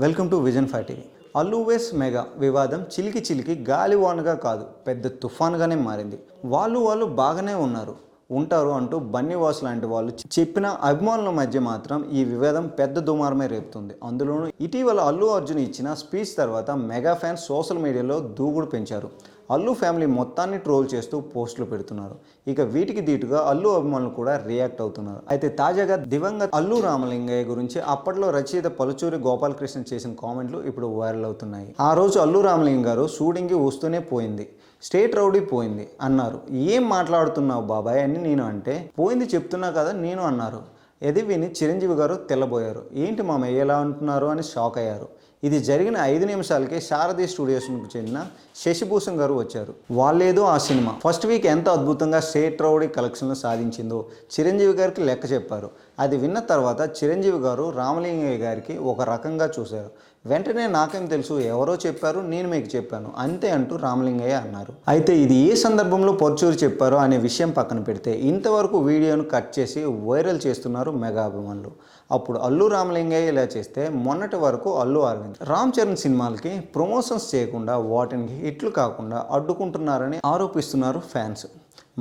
Welcome to vision five TV. అల్లువేస్ mega వివాదం చిలికి చిలికి గాలివానగా కాదు పెద్ద తుఫాన్గానే మారింది. వాళ్ళు వాళ్ళు బాగానే ఉన్నారు. ఉంటారు అంటూ బన్నీవాస్ లాంటి వాళ్ళు చెప్పిన అభిమానుల మధ్య మాత్రం ఈ వివాదం పెద్ద దుమారమే రేపుతుంది. అందులోనూ ఇటీవల అల్లు అర్జున్ ఇచ్చిన స్పీచ్ తర్వాత మెగా ఫ్యాన్స్ సోషల్ మీడియాలో దూకుడు పెంచారు. అల్లు ఫ్యామిలీ మొత్తాన్ని ట్రోల్ చేస్తూ పోస్టులు పెడుతున్నారు. ఇక వీటికి దీటుగా అల్లు అభిమానులు కూడా రియాక్ట్ అవుతున్నారు. అయితే తాజాగా దివంగత అల్లు రామలింగయ్య గురించి అప్పట్లో రచయిత పలుచూరి గోపాలకృష్ణ చేసిన కామెంట్లు ఇప్పుడు వైరల్ అవుతున్నాయి. ఆ రోజు అల్లు రామలింగ గారు షూటింగ్కి వస్తూనే పోయింది. స్టేట్ రౌడీ పోయింది అన్నారు. ఏం మాట్లాడుతున్నావు బాబాయ్? అని నేను అంటే పోయింది చెప్తున్నా కదా నేను అన్నారు. ఎది విని చిరంజీవి గారు తెల్లబోయారు. ఏంటి మామయ్య ఎలా అంటున్నారు అని షాక్ అయ్యారు. ఇది జరిగిన ఐదు నిమిషాలకే శారదీ స్టూడియోస్కు చెందిన శశిభూషణ్ గారు వచ్చారు. వాళ్ళేదో ఆ సినిమా. ఫస్ట్ వీక్ ఎంత అద్భుతంగా స్టేట్ రౌడీ కలెక్షన్లు సాధించిందో చిరంజీవి గారికి లెక్క చెప్పారు. అది విన్న తర్వాత చిరంజీవి గారు రామలింగయ్య గారికి ఒక రకంగా చూశారు. వెంటనే నాకేం తెలుసు ఎవరో చెప్పారు నేను మీకు చెప్పాను అంతే అంటూ రామలింగయ్య అన్నారు. అయితే ఇది ఏ సందర్భంలో పొరచూరి చెప్పారో అనే విషయం పక్కన పెడితే ఇంతవరకు వీడియోను కట్ చేసి వైరల్ చేస్తున్నారు మెగా అభిమానులు. అప్పుడు అల్లు రామలింగయ్య ఇలా చేస్తే మొన్నటి వరకు అల్లు అరవింద్. రామ్ చరణ్ సినిమాలకి ప్రమోషన్స్ చేయకుండా వాటిని హిట్లు కాకుండా అడ్డుకుంటున్నారని ఆరోపిస్తున్నారు ఫ్యాన్స్.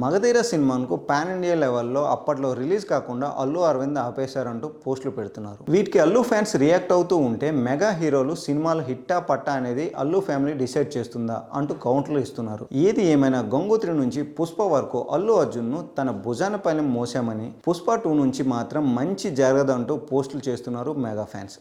మగధీర సినిమాకు పాన్ ఇండియా లెవెల్లో అప్పట్లో రిలీజ్ కాకుండా అల్లు అరవింద్ ఆపేశారంటూ పోస్టులు పెడుతున్నారు. వీటికి అల్లు ఫ్యాన్స్ రియాక్ట్ అవుతూ ఉంటే మెగా హీరోలు సినిమాలు హిట్టా పట్టా అనేది అల్లు ఫ్యామిలీ డిసైడ్ చేస్తుందా అంటూ కౌంటర్లు ఇస్తున్నారు. ఏది ఏమైనా గంగోత్రి నుంచి పుష్ప వరకు అల్లు అర్జున్ను తన భుజాన పైన మోసామని పుష్ప టూ నుంచి మాత్రం మంచి జరగదంటూ పోస్టులు చేస్తున్నారు మెగా ఫ్యాన్స్.